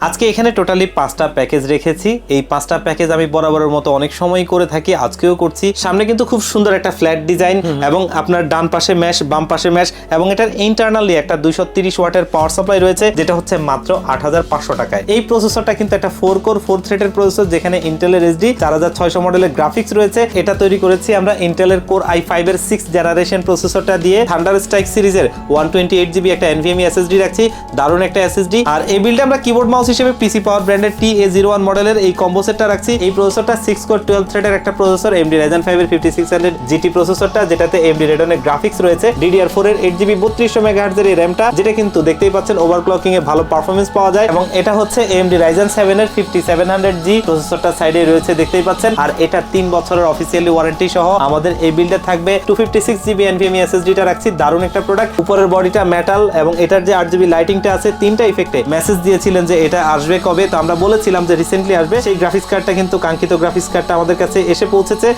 আজকে এখানে টোটালি পাঁচটা প্যাকেজ রেখেছি। এই পাঁচটা প্যাকেজ আমি বরাবরের মতো অনেক সময় করে থাকি আজকেও করছি। সামনে কিন্তু খুব সুন্দর একটা ফ্ল্যাট ডিজাইন এবং আপনার ডান পাশে ম্যাশ বাম পাশে ম্যাশ এবং এটার ইন্টারনালি একটা দুইশো তিরিশ ওয়াটের পাওয়ার সাপ্লাই রয়েছে যেটা হচ্ছে মাত্র আট হাজার পাঁচশো টাকায়। এই প্রসেসরটা কিন্তু একটা ফোর কোর ফোর থ্রেডের প্রসেসর যেখানে ইন্টেলের এসডি চার হাজার ছয়শো মডেলের গ্রাফিক্স রয়েছে। এটা তৈরি করেছি আমরা ইন্টেলের কোর আই ফাইভ এর সিক্স জেনারেশন প্রসেসরটা দিয়ে। থান্ডার স্ট্রাইক সিরিজের ওয়ান টোয়েন্টি এইট জিবি একটা এনভিএমই এসএসডি রাখছি দারুণ একটা এসএসডি আর এই বিল্ডে আমরা কিবোর্ড মাউস হিসেবে পিসি পাওয়ার ব্র্যান্ডের টি এ জিরো ওয়ান মডেলের এই কম্বো সেটটা রাখছি। এই প্রসেসরটা সিক্স কোর টুয়েলভ থ্রেডের একটা প্রসেসর এমডি রাইজেন ফাইভ এর ফিফটি সিক্স হান্ড্রেড জিটি প্রসেসরটা যেটাতে এমডি রেডনের গ্রাফিক্স রয়েছে ডিডিআর ফোর এর এইট জিবি বত্রিশশো মেগাহার্জের এই র্যামটা যেটা কিন্তু দেখতেই পাচ্ছেন ওভারক্লকিং এ ভালো পারফরমেন্স পাওয়া যায় এবং এটা হচ্ছে এমডি রাইজেন সেভেন এর ফিফটি সেভেন হান্ড্রেড জি প্রসেসরটা সাইডে রয়েছে দেখতেই পাচ্ছেন। আর এটা তিন বছরের অফিসিয়ালি ওয়ারেন্টি সহ আমাদের এই বিল্ডে থাকবে। Two fifty six GB NVMe এসএসডিটা রাখছি, দারুণ একটা প্রোডাক্ট উপরের বডিটা মেটাল এবং এটার যে আট জিবি লাইটিংটা আছে, তিনটা ইফেক্টে মেসেজ দিয়েছিলেন যে এটা আসবে কবে? তো আমরা বলেছিলাম যে রিসেন্টলি আসবে। সেই গ্রাফিক্স কার্ডটা কিন্তু কাঙ্ক্ষিত গ্রাফিক্স কার্ডটা আমাদের কাছে এসে পৌঁছেছে।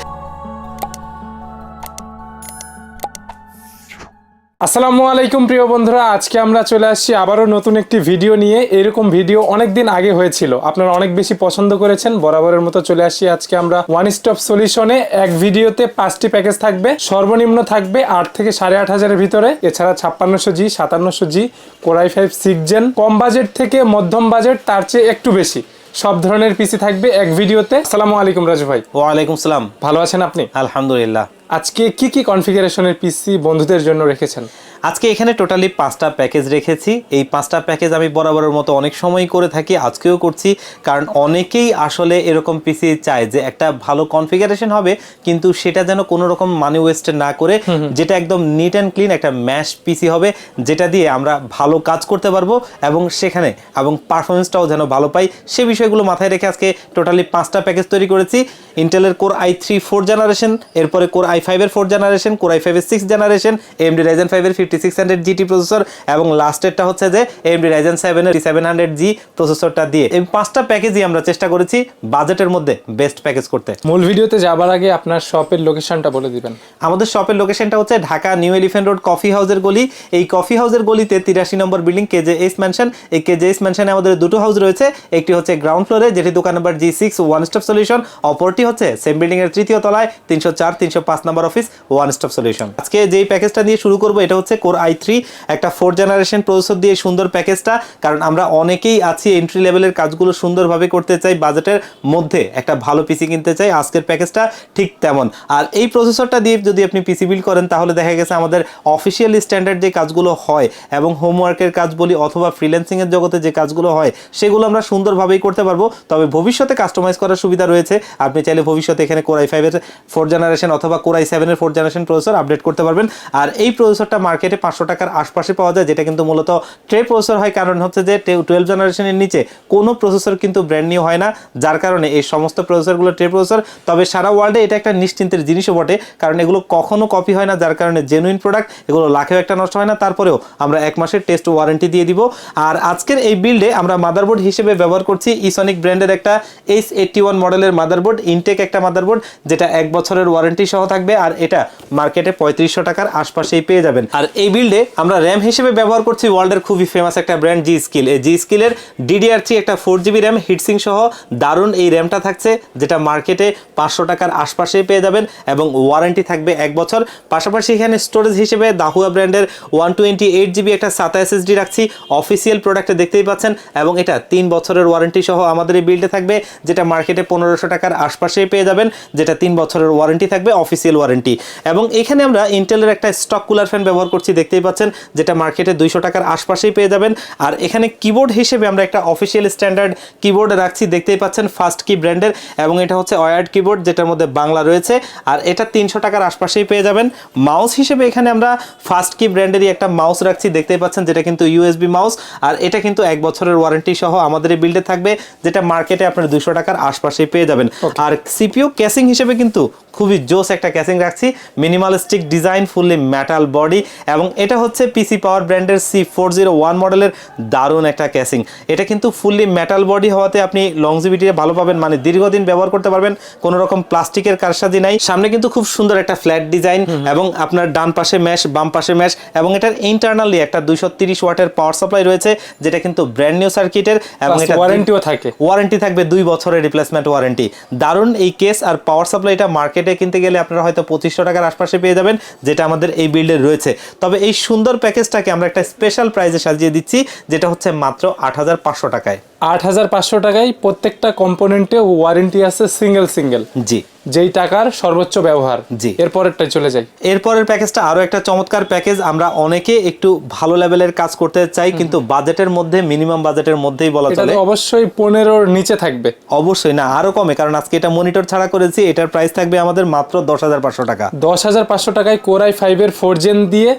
আসসালামু আলাইকুম প্রিয় বন্ধুরা আজকে আমরা চলে আসছি আবারও নতুন একটি ভিডিও নিয়ে। এরকম ভিডিও অনেক দিন আগে হয়েছিল। আপনারা অনেক বেশি পছন্দ করেছেন বরাবরের মতো চলে আসছি আজকে আমরা ওয়ান স্টপ সলিউশনে এক ভিডিওতে পাঁচটি প্যাকেজ থাকবে সর্বনিম্ন থাকবে আট থেকে সাড়ে আট হাজারের ভিতরে। এছাড়া ছাপ্পান্নশো G সাতান্নশো G core i five six gen com budget থেকে মধ্যম বাজেট তার চেয়ে একটু বেশি। সব ধরনের পিসি থাকবে এক ভিডিওতে। আসসালামু আলাইকুম রাজু ভাই। ওয়ালাইকুম সালাম। ভালো আছেন আপনি? আলহামদুলিল্লাহ। আজকে কি কি কনফিগারেশনের পিসি বন্ধুদের জন্য রেখেছেন? আজকে এখানে টোটালি পাঁচটা প্যাকেজ রেখেছি। এই পাঁচটা প্যাকেজ আমি বরাবরের মতো অনেক সময় করে থাকি আজকেও করছি। কারণ অনেকেই আসলে এরকম পিসি চায় যে একটা ভালো কনফিগারেশন হবে কিন্তু সেটা যেন কোনো রকম মানি ওয়েস্ট না করে যেটা একদম নিট অ্যান্ড ক্লিন একটা ম্যাশ পিসি হবে যেটা দিয়ে আমরা ভালো কাজ করতে পারব এবং সেখানে এবং পারফরমেন্সটাও যেন ভালো পাই। সে বিষয়গুলো মাথায় রেখে আজকে টোটালি পাঁচটা প্যাকেজ তৈরি করেছি। ইন্টেলের core i three four generation এরপরে কোর আই ফাইভের ফোর জেনারেশন কোর আই ফাইভের সিক্স জেনারেশন এমডি রাইজেন ফাইভের fifty six hundred GT processor এবং লাস্টেরটা হচ্ছে যে এমডি রাইজেন সেভেনের সেভেন হান্ড্রেড জি প্রসেসরটা দিয়ে এই পাঁচটা প্যাকেজই আমরা চেষ্টা করেছি বাজেটের মধ্যে বেস্ট প্যাকেজ করতে। মূল ভিডিওতে যাবার আগে আপনার শপের লোকেশনটা বলে দিবেন। আমাদের শপের লোকেশনটা হচ্ছে Dhaka new elephant road coffee হাউসের গলি। এই কফি হাউসের গলিতে তিরাশি নম্বর building K J S mansion এই কেজে এস ম্যানশনে আমাদের দুটো হাউস রয়েছে। একটি হচ্ছে গ্রাউন্ড ফ্লোরে যেটি দোকান number G six one stop solution অপরটি হচ্ছে সেম বিল্ডিং এর তৃতীয় তলায় তিনশো চার তিনশো পাঁচ নম্বর অফিস ওয়ান স্টপ সলিউশন আজকে যেই প্যাকেজটা দিয়ে শুরু করব এটা হচ্ছে কোর আই থ্রি একটা ফোর জেনারেশন প্রসেসর দিয়ে সুন্দর প্যাকেজটা, কারণ আমরা অনেকেই আছি এন্ট্রি লেভেলের কাজগুলো সুন্দরভাবে করতে চাই বাজেটের মধ্যে একটা ভালো পিসি কিনতে চাই, আজকের প্যাকেজটা ঠিক তেমন। আর এই প্রসেসরটা দিয়ে যদি আপনি পিসি বিল্ড করেন, তাহলে দেখা গেছে আমাদের অফিসিয়াল স্ট্যান্ডার্ড যে কাজগুলো হয় এবং হোমওয়ার্কের কাজ বলি অথবা ফ্রিল্যান্সিং এর জগতে যে কাজগুলো হয়, সেগুলো আমরা সুন্দরভাবেই করতে পারব। তবে ভবিষ্যতে কাস্টমাইজ করার সুবিধা রয়েছে। আপনি চাইলে ভবিষ্যতে এখানে কোরাই ফাইভের ফোর জেনারেশন অথবা কোরাই সেভেনের ফোর জেনারেশন প্রসেসর আপডেট করতে পারবেন। আর এই প্রসেসরটা মার্কেটে পাঁচশো টাকার আশপাশে পাওয়া যায়, যেটা কিন্তু মূলত ট্রে প্রসেসর হয়। কারণ হচ্ছে যে টুয়েলভ জেনারেশনের নিচে কোনো প্রসেসর কিন্তু ব্র্যান্ড নিউ হয় না, যার কারণে এই সমস্ত প্রসেসরগুলো ট্রে প্রসেসর। তবে সারা ওয়ার্ল্ডে এটা একটা নিশ্চিন্তের জিনিসও বটে, কারণ এগুলো কখনো কপি হয় না, যার কারণে জেনুইন প্রোডাক্ট এগুলো লাখেও একটা নষ্ট হয় না। তারপরেও আমরা এক মাসের টেস্ট ওয়ারেন্টি দিয়ে দিব। আর আজকের এই বিল্ডে আমরা মাদারবোর্ড হিসেবে ব্যবহার করছি ইসনিক ব্র্যান্ডের একটা এইচ এইটটি ওয়ান মডেলের মাদারবোর্ড ইনটেক একটা মাদারবোর্ড যেটা এক বছরের ওয়ারেন্টি সহ থাকবে। আর এটা মার্কেটে পঁয়ত্রিশশো টাকার আশপাশেই পেয়ে যাবেন। আর এই বিল্ডে আমরা র্যাম হিসেবে ব্যবহার করছি ওয়ার্ল্ডের খুবই ফেমাস একটা ব্র্যান্ড জি স্কিল এই জি স্কিলের ডিডিআর থ্রি একটা ফোর জিবি র্যাম হিটসিং সহ দারুণ এই র্যামটা থাকছে, যেটা মার্কেটে পাঁচশো টাকার আশপাশেই পেয়ে যাবেন এবং ওয়ারেন্টি থাকবে এক বছর। পাশাপাশি এখানে স্টোরেজ হিসেবে দাহুয়া ব্র্যান্ডের ওয়ান টোয়েন্টি এইট জিবি একটা সাতা এসএসডি রাখছি অফিসিয়াল প্রোডাক্টে দেখতেই পাচ্ছেন এবং এটা তিন বছরের ওয়ারেন্টি সহ আমাদের এই বিল্ডে থাকবে, যেটা মার্কেটে পনেরোশো টাকার আশপাশেই পেয়ে যাবেন, যেটা তিন বছরের ওয়ারেন্টি থাকবে অফিসিয়াল ওয়ারেন্টি এবং এখানে আমরা ইন্টেলের একটা স্টক কুলার ফ্যান ব্যবহার করছি দেখতেই পাচ্ছেন যেটা মার্কেটে দুইশো টাকার আশপাশেই পেয়ে যাবেন। আর এখানে কিবোর্ড হিসেবে আমরা একটা অফিসিয়াল স্ট্যান্ডার্ড কিবোর্ড রাখছি দেখতেই পাচ্ছেন ফার্স্ট কি ব্র্যান্ডের এবং এটা হচ্ছে ওয়ার্ড কিবোর্ড যেটার মধ্যে বাংলা রয়েছে। আর এটা তিনশো টাকার আশপাশেই পেয়ে যাবেন। মাউস হিসেবে এখানে আমরা ফার্স্ট কি ব্র্যান্ডেরই একটা মাউস রাখছি দেখতেই পাচ্ছেন যেটা কিন্তু ইউএসবি মাউস আর এটা কিন্তু এক বছরের ওয়ারেন্টি সহ আমাদের এই বিল্ডে থাকবে যেটা মার্কেটে আপনার দুশো টাকার আশপাশেই পেয়ে যাবেন। আর সিপিইউ ক্যাসিং হিসেবে কিন্তু খুবই জোস একটা ক্যাসিং রাখছি। Minimalistic design fully metal body এবং এটা হচ্ছে পিসি পাওয়ার ব্র্যান্ডের সি ফোর জিরো ওয়ান মডেলের দারুণ একটা ক্যাসিং এটা কিন্তু ফুললি ম্যাটাল বডি হওয়াতে আপনি লংজিভিটি ভালো পাবেন মানে দীর্ঘদিন ব্যবহার করতে পারবেন কোনো রকম প্লাস্টিকের কারসাজি নাই। সামনে কিন্তু খুব সুন্দর একটা ফ্ল্যাট ডিজাইন এবং আপনার ডান পাশে ম্যাশ বাম পাশে ম্যাশ এবং এটার ইন্টারনালি একটা দুইশো তিরিশ ওয়াটের পাওয়ার সাপ্লাই রয়েছে যেটা কিন্তু ব্র্যান্ড নিউ সার্কিটের এবং এটা ওয়ারেন্টিও থাকে। ওয়ারেন্টি থাকবে দুই বছরের রিপ্লেসমেন্ট ওয়ারেন্টি দারুণ এই কেস আর পাওয়ার সাপ্লাইটা মার্কেটে কিনতে গেলে আপনারা হয়তো পঁচিশশো টাকার আশপাশে পেয়ে যাবেন যেটা আমাদের এই বিল্ডে রয়েছে। তবে এই সুন্দর প্যাকেজটাকে আমরা একটা স্পেশাল প্রাইজে সাজিয়ে দিচ্ছি যেটা হচ্ছে মাত্র আট হাজার পাঁচশো টাকায়। আট হাজার পাঁচশো টাকায় প্রত্যেকটা কম্পোনেন্টে ওয়ারেন্টি আছে সিঙ্গেল সিঙ্গেল জি। যেই টাকার সর্বোচ্চ ব্যবহার। জি। এরপরেরটাই চলে যাই। এরপরের প্যাকেজটা আরও একটা চমৎকার প্যাকেজ। আমরা অনেকে একটু ভালো লেভেলের কাজ করতে চাই কিন্তু বাজেটের মধ্যে মিনিমাম বাজেটের মধ্যেই বলা চলে। অবশ্যই পনেরোর নিচে থাকবে। অবশ্যই না আরও কমে কারণ আজকে এটা মনিটর ছাড়া করেছি এটার প্রাইস থাকবে আমাদের মাত্র দশ হাজার পাঁচশো টাকা। দশ হাজার পাঁচশো টাকায় কোরাই ফাইভের ফোর জেন দিয়ে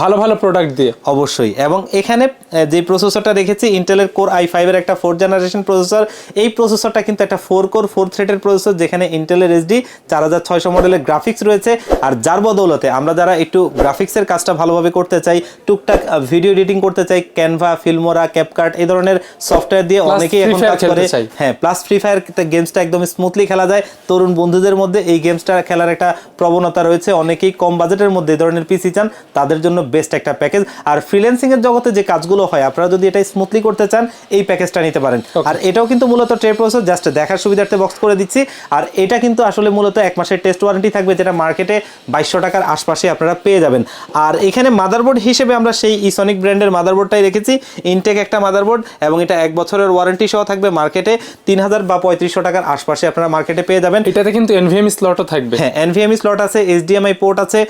ভালো ভালো প্রোডাক্ট দিয়ে। অবশ্যই এবং এখানে যে প্রসেসরটা রেখেছি ইন্টেলের কোর আই ফাইভের একটা ফোর জেনারেশন প্রসেসর এই প্রসেসরটা কিন্তু একটা ফোর কোর ফোর থ্রেডের প্রসেসর যেখানে ইন্টেলের এসডি চার হাজার ছয়শো মডেলের গ্রাফিক্স রয়েছে। আর যার বদৌলতে আমরা যারা একটু গ্রাফিক্সের কাজটা ভালোভাবে করতে চাই টুকটাক ভিডিও এডিটিং করতে চাই ক্যানভা ফিল্মোরা ক্যাপকার্ট এই ধরনের সফটওয়্যার দিয়ে অনেকেই এখন কাজ করে। হ্যাঁ প্লাস ফ্রি ফায়ার গেমসটা একদম স্মুথলি খেলা যায়। তরুণ বন্ধুদের মধ্যে এই গেমসটা খেলার একটা প্রবণতা রয়েছে। অনেকেই কম বাজেটের মধ্যে এই ধরনের পিসি চান তাদের জন্য বেস্ট একটা প্যাকেজ আর ফ্রিল্যান্সিং এর জগতে যে কাজগুলো হয় আপনারা যদি এটা স্মুথলি করতে চান এই প্যাকেজটা নিতে পারেন। আর এটাও কিন্তু মূলত ট্রে প্রসেস জাস্ট দেখার সুবিধার্থে বক্স করে দিচ্ছি। আর এটা কিন্তু আসলে মূলত এক মাসের টেস্ট ওয়ারেন্টি থাকবে যেটা মার্কেটে বাইশশো টাকার আশপাশে আপনারা পেয়ে যাবেন। আর এখানে মাদারবোর্ড হিসেবে আমরা সেই ইসনিক ব্র্যান্ডের মাদারবোর্ডটাই রেখেছি। ইনটেক একটা মাদারবোর্ড এবং এটা এক বছরের ওয়ারেন্টি সহ থাকবে মার্কেটে তিন হাজার বা পঁয়ত্রিশশো টাকার আশপাশে আপনারা মার্কেটে পেয়ে যাবেন। এটাতে কিন্তু এনভিএম স্লটও থাকবে। হ্যাঁ এনভিএমই স্লট আছে এইচডিএমআই পোর্ট আছে।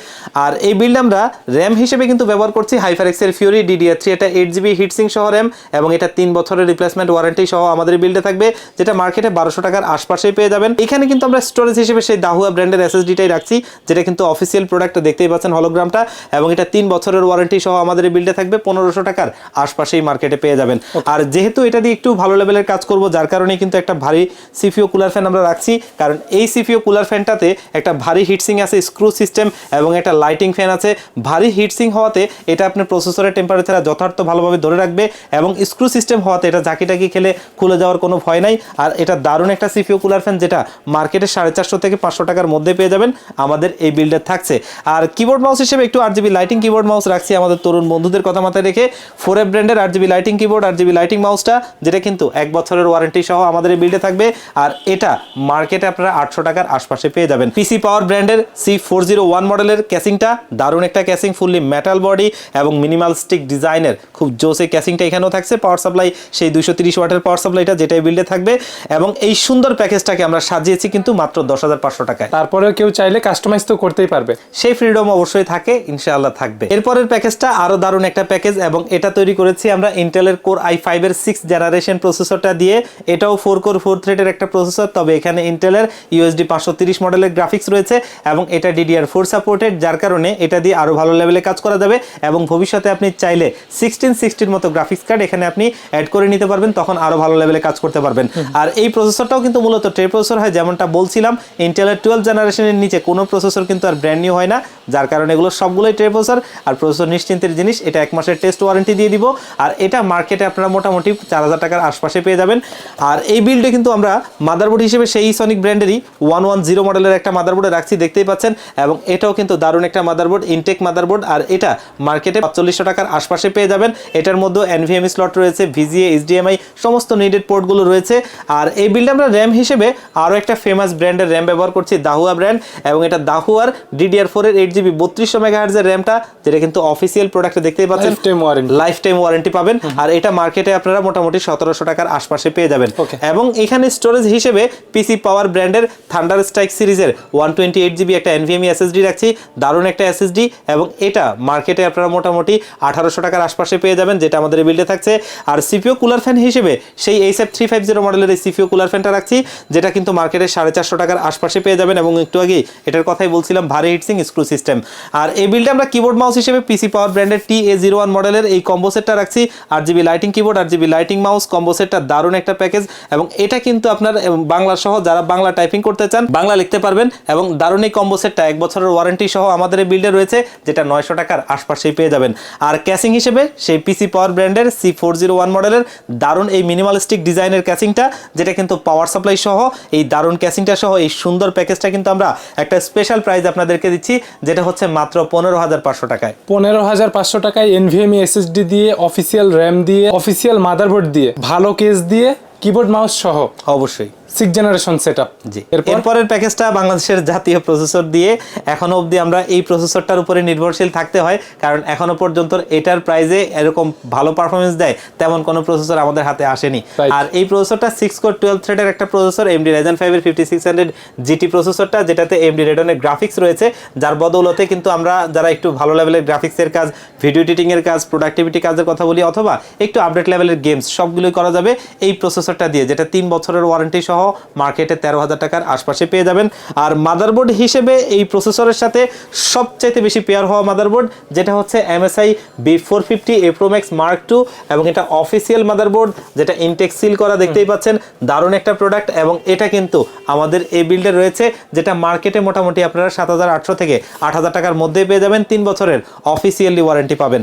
আর এই বিল্ড আমরা র্যাম হিসেবে কিন্তু ব্যবহার করছি হাইফার হাইফারেক্সের ফিউরি ডিডিআর থ্রি এটা এইট জিবি হিটসিং সহ র্যাম এবং এটা তিন বছরের রিপ্লেসমেন্ট ওয়ারেন্টি সহ আমাদের বিল্ডে থাকবে যেটা মার্কেটে বারোশো টাকার আশপাশেই পেয়ে যাবেন। এখানে কিন্তু আমরা স্টোরেজ হিসেবে সেই দাহুয়া ব্র্যান্ডের এসএসডিটাই রাখছি যেটা কিন্তু অফিসিয়াল প্রোডাক্ট দেখতেই পাচ্ছেন হলোগ্রামটা এবং এটা তিন বছরের ওয়ারেন্টি সহ আমাদের এই বিল্ডে থাকবে পনেরোশো টাকার আশপাশেই মার্কেটে পেয়ে যাবেন। আর যেহেতু এটা দিয়ে একটু ভালো লেভেলের কাজ করব যার কারণে কিন্তু একটা ভারী সিপিও কুলার ফ্যান আমরা রাখছি কারণ এই সিপিও কুলার ফ্যানটাতে একটা ভারী হিটসিং আছে স্ক্রু সিস্টেম এবং একটা লাইটিং ফ্যান আছে। ভারী হিটসিং হওয়াতে এটা আপনার প্রসেসরের টেম্পারেচার যথার্থ ভালোভাবে ধরে রাখবে এবং স্ক্রু সিস্টেম হওয়াতে এটা ঝাঁকি টাকি খেলে খুলে যাওয়ার কোনো ভয় নাই। আর এটা দারুণ একটা সিপিও কুলার ফ্যান যেটা মার্কেটে সাড়ে চারশো থেকে পাঁচশো টাকার মধ্যে পেয়ে যাবেন আমাদের এই বিল্ডে থাকছে। আর কিবোর্ড মাউস হিসেবে একটু R GB lighting keyboard mouse রাখছি আমাদের তরুণ বন্ধুদের কথা মাথায় রেখে। ফোর এফ ব্র্যান্ডের RGB lighting keyboard RGB lighting মাউসটা যেটা কিন্তু এক বছরের ওয়ারেন্টি সহ আমাদের এই বিল্ডে থাকবে। আর এটা মার্কেটে আপনারা আটশো টাকার আশপাশে পেয়ে যাবেন। পিসি পাওয়ার ব্র্যান্ডের সি ফোর জিরো ওয়ান মডেলের ক্যাসিংটা দারুণ একটা ক্যাসিং ফুললি মেটাল বডি এবং মিনিমাল স্টিক ডিজাইনের খুব জোসে ক্যাসিংটা এখানেও থাকছে। পাওয়ার সাপ্লাই সেই দুইশো তিরিশ ওয়াটের পাওয়ার সাপ্লাইটা যেটা এই বিল্ডে থাকবে। এবং এই সুন্দর প্যাকেজটাকে আমরা সাজিয়েছি কিন্তু মাত্র দশ হাজার পাঁচশো টাকায়। তারপরেও কেউ চাইলে কাস্টমাইজ তো করতেই পারবে। সেই ফ্রিডম অবশ্যই থাকে ইনশাআল্লাহ থাকবে। এরপরের প্যাকেজটা আরও দারুণ একটা প্যাকেজ এবং এটা তৈরি করেছি আমরা ইন্টেলের কোর আই ফাইভ এর সিক্স জেনারেশন প্রসেসরটা দিয়ে। এটাও ফোর কোর ফোর থ্রেডের একটা প্রসেসর তবে এখানে ইন্টেলের ইউএসডি পাঁচশো তিরিশ মডেলের গ্রাফিক্স রয়েছে এবং এটা ডিডিআর ফোর সাপোর্টেড যার কারণে এটা দিয়ে আরও ভালো লেভেলে কাজ করা যাবে এবং ভবিষ্যতে আপনি চাইলে সিক্সটিন সিক্সটির মতো গ্রাফিক্স কার্ড এখানে আপনি অ্যাড করে নিতে পারবেন তখন আরও ভালো লেভেলে কাজ করতে পারবেন। আর এই প্রসেসরটাও কিন্তু মূলত ট্রে প্রসেসর হয় যেমনটা বলছিলাম ইন্টেলের টুয়েলভ জেনারেশনের নিচে কোনো প্রসেসর কিন্তু আর ব্র্যান্ড নিউ হয় না, যার কারণে এগুলো সবগুলোই ট্রে প্রসেসর আর প্রসেসর নিশ্চিন্তের জিনিস, এটা এক মাসের টেস্ট ওয়ারেন্টি দিয়ে দিব, আর এটা মার্কেটে আপনারা মোটামুটি চার হাজার টাকার আশপাশে পেয়ে যাবেন। আর এই বিল্ডে কিন্তু আমরা মাদারবোর্ড হিসেবে সেই সনিক ব্র্যান্ডেরই ওয়ান ওয়ান জিরো মডেলের একটা মাদারবোর্ডে রাখছি, দেখতেই পাচ্ছেন, এবং এটাও কিন্তু দারুণ একটা মাদারবোর্ড ইনটেক মাদারবোর্ড আর এটা মার্কেটে পাঁচচল্লিশশো টাকার আশপাশে পেয়ে যাবেন। এটার মধ্যে এনভিএমই স্লট রয়েছে ভিজিএ এইচডিএমআই সমস্ত নিডেড পোর্টগুলো রয়েছে। আর এই বিলটা আমরা র্যাম হিসেবে আরও একটা ফেমাস ব্র্যান্ডের র্যাম ব্যবহার করছি দাহুয়া ব্র্যান্ড এবং এটা দাহুয়ার ডিডিআর ফোর এর এইট জিবি বত্রিশশো মেগাহার্জের র্যামটা যেটা কিন্তু অফিসিয়াল প্রোডাক্টে দেখতেই পাচ্ছেন। লাইফ টাইম ওয়ারেন্টি পাবেন। আর এটা মার্কেটে আপনারা মোটামুটি সতেরোশো টাকার আশপাশে পেয়ে যাবেন। এবং এখানে স্টোরেজ হিসেবে পিসি পাওয়ার ব্র্যান্ডের থান্ডার স্ট্রাইক সিরিজের ওয়ান টোয়েন্টি এইট জিবি একটা এনভিএমই এসএসডি রাখছি দারুণ একটা এসএসডি এবং এটা মার্কেটে আপনারা মোটামুটি আঠারোশো টাকার আশপাশে পেয়ে যাবেন যেটা আমাদের বিল্ডে থাকছে। আর সিপিও কুলার ফ্যান হিসেবে সেই H F three five zero মডেলের এই সিপিও কুলার ফ্যানটা রাখছি যেটা কিন্তু মার্কেটে সাড়ে চারশো টাকার আশপাশে পেয়ে যাবেন এবং একটু আগে এটার কথাই বলছিলাম, ভারী হিটসিং স্ক্রু সিস্টেম আর এই বিলটা আমরা কিবোর্ড মাউস হিসেবে পিসি পাওয়ার ব্র্যান্ডের টি এ জিরো ওয়ান মডেলের এই কম্বো সেটটা রাখছি। RGB lighting keyboard RGB lighting mouse combo সেটটা দারুণ একটা প্যাকেজ এবং এটা কিন্তু আপনার বাংলা সহ যারা বাংলা টাইপিং করতে চান, বাংলা লিখতে পারবেন এবং দারুণ এই কম্বো সেটটা এক বছরের ওয়ারেন্টি সহ আমাদের এই বিল্ডে রয়েছে, যেটা নয়শো টাকার আশপাশেই পেয়ে যাবেন। আর ক্যাসিং হিসেবে সেই পিসি পাওয়ার ব্র্যান্ডের সি ফোর জিরো ওয়ান মডেলের দারুণ এই মিনিমালিস্টিক ডিজাইনের ক্যাসিংটা যেটা কিন্তু পাওয়ার সাপ্লাই সহ, এই দারুণ ক্যাসিংটা সহ, এই সুন্দর প্যাকেজটা কিন্তু আমরা একটা স্পেশাল প্রাইস আপনাদেরকে দিচ্ছি যেটা হচ্ছে মাত্র পনেরো হাজার পাঁচশো টাকায়। পনেরো হাজার পাঁচশো টাকায় এনভিএমই এসএসডি দিয়ে অফিসিয়াল র্যাম দিয়ে অফিসিয়াল মাদারবোর্ড দিয়ে ভালো কেস দিয়ে কিবোর্ড মাউস সহ। অবশ্যই। সিক্স জেনারেশন সেট আপ জি এরপরের প্যাকেজটা বাংলাদেশের জাতীয় প্রসেসর দিয়ে এখনও অবধি আমরা এই প্রসেসরটার উপরে নির্ভরশীল থাকতে হয় কারণ এখনও পর্যন্ত এটার প্রাইজে এরকম ভালো পারফরমেন্স দেয় তেমন কোনো প্রসেসর আমাদের হাতে আসেনি। আর এই প্রসেসরটা সিক্স কোর টুয়েলভ থ্রেডের একটা প্রসেসর এমডি রাইজেন ফাইভের ফিফটি সিক্স হান্ড্রেড জিটি প্রসেসরটা যেটাতে এমডি রেডনের গ্রাফিক্স রয়েছে যার বদৌলতে কিন্তু আমরা যারা একটু ভালো লেভেলের গ্রাফিক্সের কাজ ভিডিও এডিটিংয়ের কাজ প্রোডাক্টিভিটি কাজের কথা বলি অথবা একটু আপডেট লেভেলের গেমস সবগুলোই করা যাবে এই প্রসেসরটা দিয়ে যেটা তিন বছরের ওয়ারেন্টি সহ মার্কেটে তেরো হাজার টাকার আশপাশে পেয়ে যাবেন। আর মাদারবোর্ড হিসেবে এই প্রসেসরের সাথে সবচাইতে বেশি পেয়ার হওয়া মাদারবোর্ড যেটা হচ্ছে MSI B four fifty A Pro Max mark two এবং এটা অফিসিয়াল মাদারবোর্ড যেটা ইনটেক সিল করা দেখতেই পাচ্ছেন। দারুণ একটা প্রোডাক্ট এবং এটা কিন্তু আমাদের এই বিল্ডে রয়েছে যেটা মার্কেটে মোটামুটি আপনারা সাত হাজার আটশো থেকে আট হাজার টাকার মধ্যে পেয়ে যাবেন। তিন বছরের অফিসিয়ালি ওয়ারেন্টি পাবেন।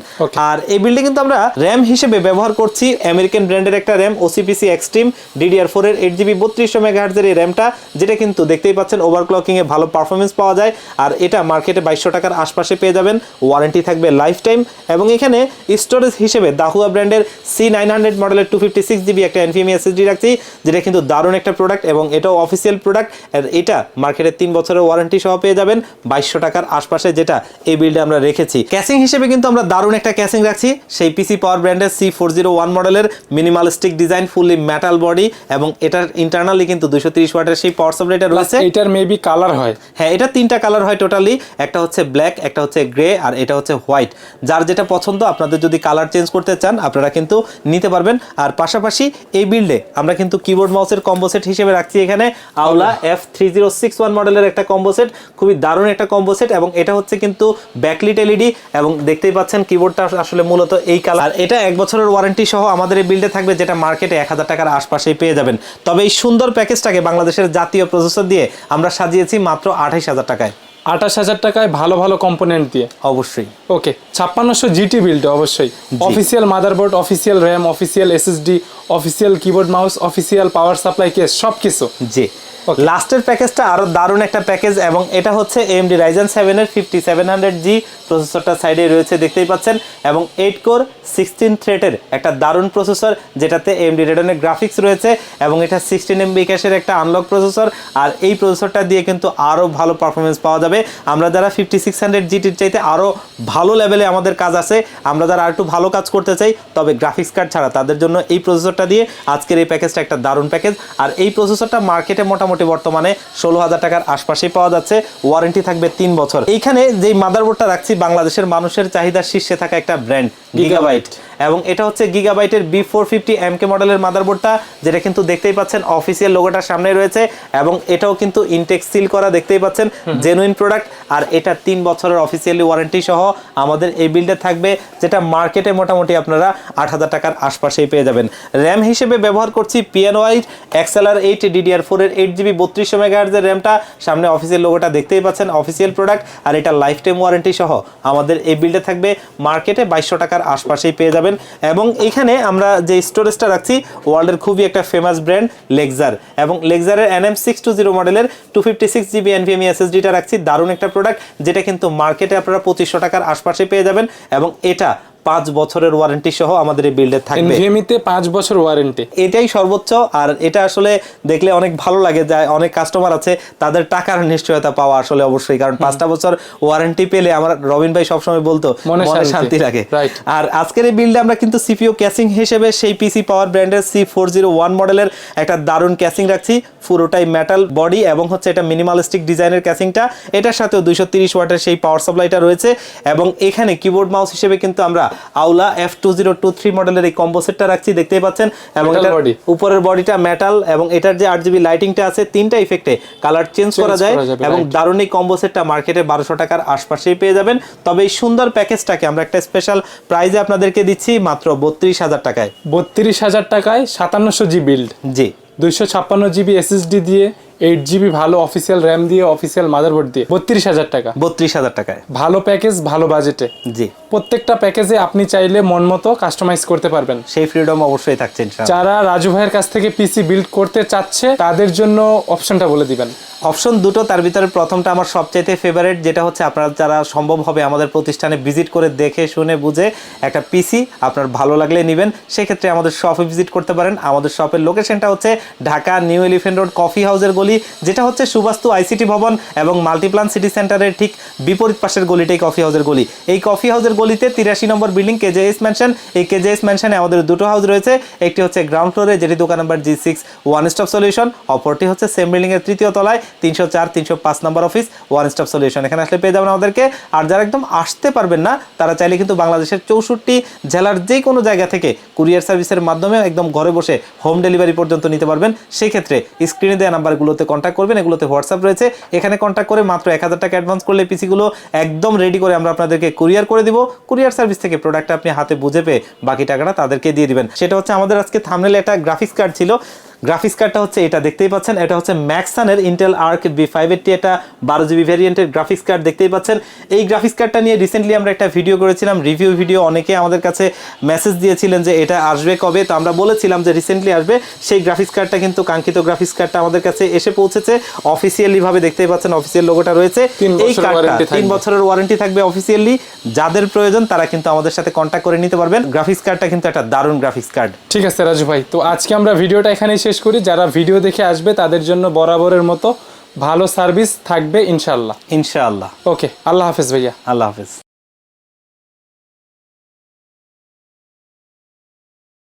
আর এই বিল্ডে কিন্তু আমরা র্যাম হিসেবে ব্যবহার করছি। আমেরিকান ব্র্যান্ডের একটা RAM OCPC extreme DDR four এর এইট জিবি বত্রিশশো মেগাহার্জের এই র্যামটা, যেটা কিন্তু দেখতেই পাচ্ছেন ওভারক্লকিং এ ভালো পারফরমেন্স পাওয়া যায়, আর এটা মার্কেটে বাইশশো টাকার আশপাশে পেয়ে যাবেন। ওয়ারেন্টি থাকবে লাইফ টাইম এবং এখানে স্টোরেজ হিসেবে দাহুয়া ব্র্যান্ডের সি নাইন হান্ড্রেড মডেলের টু ফিফটি সিক্স জিবি একটা এনফিএমি এসএসডি রাখছি, যেটা কিন্তু দারুণ একটা প্রোডাক্ট এবং এটাও অফিসিয়াল প্রোডাক্ট আর এটা মার্কেটে তিন বছরের ওয়ারেন্টি সহ পেয়ে যাবেন বাইশশো টাকার আশপাশে যেটা এই বিল্ডে আমরা রেখেছি। ক্যাসিং হিসেবে কিন্তু আমরা দারুণ একটা ক্যাসিং রাখছি, সেই পিসি পাওয়ার ব্র্যান্ডের সি ফোর জিরো ওয়ান মডেলের minimalistic design fully metal body এবং এটার ইন্টারনালি কিন্তু দুশো তিরিশ ওয়াটের সেই পাওয়ার সাপ্লাইটা রয়েছে। এটার মেবি কালার হয়। হ্যাঁ এটা তিনটা কালার হয় টোটালি একটা হচ্ছে ব্ল্যাক একটা হচ্ছে গ্রে আর এটা হচ্ছে হোয়াইট যার যেটা পছন্দ আপনাদের যদি কালার চেঞ্জ করতে চান আপনারা কিন্তু নিতে পারবেন। আর পাশাপাশি এই বিল্ডে আমরা কিন্তু কিবোর্ড মাউসের কম্বো সেট হিসেবে রাখছি এখানে। Aula F three zero six one মডেলের একটা কম্বো সেট খুবই দারুণ একটা কম্বো সেট এবং এটা হচ্ছে কিন্তু ব্যাকলিট এলইডি এবং দেখতেই পাচ্ছেন কিবোর্ডটা আসলে মূলত এই কালার এটা এক বছরের ওয়ারেন্টি সহ আমাদের এই বিল্ডে থাকবে যেটা মার্কেটে এক হাজার টাকার আশপাশেই পেয়ে যাবেন। তবে এই সুন্দর প্যাকেজটাকে বাংলাদেশের জাতীয় প্রসেসর দিয়ে আমরা সাজিয়েছি মাত্র আঠাইশ হাজার টাকায়। আঠাশ হাজার টাকায় ভালো ভালো কম্পোনেন্ট দিয়ে। অবশ্যই। ওকে ছাপ্পান্নশো জিটি বিল্ড অবশ্যই। Official motherboard official RAM official SSD official keyboard mouse official power supply case সব কিছু জি। লাস্টের প্যাকেজটা আরও দারুণ একটা প্যাকেজ এবং এটা হচ্ছে এমডি রাইজেন সেভেনের ফিফটি সেভেন হান্ড্রেড জি প্রসেসরটা সাইডে রয়েছে, দেখতেই পাচ্ছেন। এবং এইট কোর সিক্সটিন থ্রেটের একটা দারুণ প্রসেসর যেটাতে এমডি রেডনের গ্রাফিক্স রয়েছে এবং এটা সিক্সটিন এমবি ক্যাশের একটা আনলক প্রসেসর আর এই প্রসেসরটা দিয়ে কিন্তু আরও ভালো পারফরমেন্স পাওয়া যাবে। আমরা যারা ফিফটি সিক্স হান্ড্রেড জিটির চাইতে আরও ভালো লেভেলে আমাদের কাজ আছে, আমরা যারা আর একটু ভালো কাজ করতে চাই, তবে গ্রাফিক্স কার্ড ছাড়া তাদের জন্য এই প্রসেসরটা দিয়ে আজকের এই প্যাকেজটা একটা দারুণ প্যাকেজ আর এই প্রসেসরটা মার্কেটে মোটামুটি বর্তমানে ষোলো হাজার টাকার আশপাশেই পাওয়া যাচ্ছে। ওয়ারেন্টি থাকবে তিন বছর। এইখানে যেই মাদারবোর্ডটা রাখছি বাংলাদেশের মানুষের চাহিদা শীর্ষে থাকা একটা ব্র্যান্ড গিগাবাইট এবং এটা হচ্ছে গিগাবাইটের B four fifty M K মডেলের মাদারবোর্ডটা যেটা কিন্তু দেখতেই পাচ্ছেন অফিসিয়াল লোগোটা সামনে রয়েছে এবং এটাও কিন্তু ইনটেক সিল করা দেখতেই পাচ্ছেন জেনুইন প্রোডাক্ট আর এটা তিন বছরের অফিসিয়ালি ওয়ারেন্টি সহ আমাদের এই বিল্ডে থাকবে যেটা মার্কেটে মোটামুটি আপনারা আট হাজার টাকার আশপাশেই পেয়ে যাবেন। র্যাম হিসেবে ব্যবহার করছি P N white XLR eight DDR four এর এইট জিবি বত্রিশশো মেগাহার্জের র্যামটা সামনে অফিসিয়াল লোগোটা দেখতেই পাচ্ছেন অফিসিয়াল প্রোডাক্ট আর এটা লাইফ টাইম ওয়ারেন্টি সহ আমাদের এই বিল্ডে থাকবে মার্কেটে বাইশশো টাকার আশপাশেই পেয়ে যাবেন। এবং এইখানে আমরা যে স্টোরেজটা রাখছি, ওয়ার্ল্ডের খুবই একটা ফেমাস ব্র্যান্ড লেগজার এবং লেক্সারের N M six two zero মডেলের two fifty six GB NVMe এসএসডিটা রাখছি। দারুণ একটা প্রোডাক্ট যেটা কিন্তু মার্কেটে আপনারা পঁচিশশো টাকার আশপাশে পেয়ে যাবেন। এবং এটা পাঁচ বছরের ওয়ারেন্টি সহ আমাদের এই বিল্ডে থাকবে। এনভিএমিতে পাঁচ বছর ওয়ারেন্টি এটাই সর্বোচ্চ আর এটা আসলে দেখলে অনেক ভালো লাগে যে অনেক কাস্টমার আছে তাদের টাকার নিশ্চয়তা পাওয়া আসলে অবশ্যই কারণ পাঁচটা বছর ওয়ারেন্টি পেলে আমার রবিন ভাই সবসময় বলতো মনে শান্তি। লাগে। আর আজকের এই বিলটা আমরা কিন্তু সিপিও ক্যাসিং হিসেবে সেই পিসি পাওয়ার ব্র্যান্ডের সি ফোর জিরো ওয়ান মডেলের একটা দারুণ ক্যাসিং রাখছি পুরোটাই মেটাল বডি এবং হচ্ছে এটা মিনিমালিস্টিক ডিজাইনের ক্যাসিংটা এটার সাথেও দুইশো তিরিশ ওয়াটের সেই পাওয়ার সাপ্লাইটা রয়েছে এবং এখানে কিবোর্ড মাউস হিসেবে কিন্তু আমরা Aula F two zero two three মডেলের এই কম্বো সেটটা রাখছি দেখতেই পাচ্ছেন? এবং এটার উপরের বডিটা মেটাল এবং এটার যে আট জিবি লাইটিংটা আছে তিনটা ইফেক্টে কালার চেঞ্জ করা যায় এবং দারুণ এই কম্বো সেটটা মার্কেটে বারোশো টাকার আশপাশেই পেয়ে যাবেন। তবে এই সুন্দর প্যাকেজটাকে আমরা একটা স্পেশাল প্রাইজে আপনাদেরকে দিচ্ছি মাত্র বত্রিশ হাজার টাকায়। বত্রিশ হাজার টাকায় সাতান্নশো জি বিল্ড জি। দুইশো ছাপ্পান্ন জিবি এসএসডি দিয়ে এইট জিবি ভালো অফিসিয়াল র্যাম দিয়ে অফিসিয়াল মাদারবোর্ড দিয়ে। বত্রিশ হাজার টাকা। বত্রিশ হাজার টাকায়। ভালো প্যাকেজ ভালো বাজেটে জি। প্রত্যেকটা প্যাকেজে আপনি চাইলে মন মতো কাস্টমাইজ করতে পারবেন। সেই ফ্রিডম অবশ্যই থাকছে যারা রাজু ভাইয়ের কাছ থেকে পিসি বিল্ড করতে চাচ্ছে তাদের জন্য অপশনটা বলে দিবেন। অপশন দুটো তার ভিতরে প্রথমটা আমার সবচাইতে ফেভারিট যেটা হচ্ছে আপনার যারা সম্ভব হবে আমাদের প্রতিষ্ঠানে ভিজিট করে দেখে শুনে বুঝে একটা পিসি আপনার ভালো লাগলে নেবেন। সেক্ষেত্রে আমাদের শপে ভিজিট করতে পারেন। আমাদের শপের লোকেশনটা হচ্ছে Dhaka New Elephant Road coffee হাউসের গলি যেটা হচ্ছে সুবাস্তু আইসিটি ভবন এবং মাল্টিপ্লান সিটি সেন্টারের ঠিক বিপরীত পাশের গলিটাই কফি হাউসের গলি। এই কফি হাউসের গলিতে তিরাশি নম্বর বিল্ডিং কেজেএস ম্যানশন এই কেজেএস ম্যানশনে আমাদের দুটো হাউস রয়েছে। একটি হচ্ছে গ্রাউন্ড ফ্লোরে যেটি দোকান number G six one stop solution অপরটি হচ্ছে সেম বিল্ডিং এর তৃতীয় তলায়, তিনশো চার, তিনশো পাঁচ নম্বর অফিস ওয়ান স্টপ সলিউশন এখানে আসলে পেয়ে যাবেন আমাদেরকে। আর যারা একদম আসতে পারবেন না, তারা চাইলে কিন্তু বাংলাদেশের চৌষট্টি জেলার যে কোনো জায়গা থেকে কুরিয়ার সার্ভিসের মাধ্যমে একদম ঘরে বসে হোম ডেলিভারি পর্যন্ত নিতে পারবেন। সেই ক্ষেত্রে স্ক্রিনে দেওয়া নাম্বারগুলোতে কন্ট্যাক্ট করবেন, এগুলোতে হোয়াটসঅ্যাপ রয়েছে। এখানে কন্ট্যাক্ট করে মাত্র এক হাজার টাকা অ্যাডভান্স করলে পিসিগুলো একদম রেডি করে আমরা আপনাদেরকে কুরিয়ার করে দিব। কুরিয়ার সার্ভিস থেকে প্রোডাক্টটা আপনি হাতে বুঝে পেয়ে বাকি টাকাটা তাদেরকে দিয়ে দিবেন। সেটা হচ্ছে আমাদের আজকে থামনেলে একটা গ্রাফিক্স কার্ড ছিল। গ্রাফিক্স কার্ডটা হচ্ছে এটা দেখতেই পাচ্ছেন এটা হচ্ছে ম্যাক্সানের Intel Arc B five eighty এটা বারো জিবি ভ্যারিয়েন্টের গ্রাফিক্স কার্ড দেখতেই পাচ্ছেন। এই গ্রাফিক্স কার্ডটা নিয়ে রিসেন্টলি আমরা একটা ভিডিও করেছিলাম রিভিউ ভিডিও অনেকে আমাদের কাছে মেসেজ দিয়েছিলেন যে এটা আসবে কবে। তো আমরা বলেছিলাম যে রিসেন্টলি আসবে সেই গ্রাফিক্স কার্ডটা কিন্তু কাঙ্ক্ষিত গ্রাফিক্স কার্ডটা আমাদের কাছে এসে পৌঁছেছে। অফিসিয়ালি ভাবে দেখতেই পাচ্ছেন অফিসিয়াল লোগোটা রয়েছে। এই কার্ডটা তিন বছরের ওয়ারেন্টি থাকবে অফিসিয়ালি যাদের প্রয়োজন তারা কিন্তু আমাদের সাথে কন্ট্যাক্ট করে নিতে পারবেন। গ্রাফিক্স কার্ডটা কিন্তু একটা দারুণ গ্রাফিক্স কার্ড। ঠিক আছে রাজু ভাই তো আজকে আমরা ভিডিওটা এখানেই শেষ করি যারা ভিডিও দেখে আসবে তাদের জন্য বরাবরের মতো ভালো সার্ভিস থাকবে ইনশাল্লাহ ইনশাআল্লাহ। ওকে আল্লাহ হাফেজ ভাইয়া। আল্লাহ হাফেজ।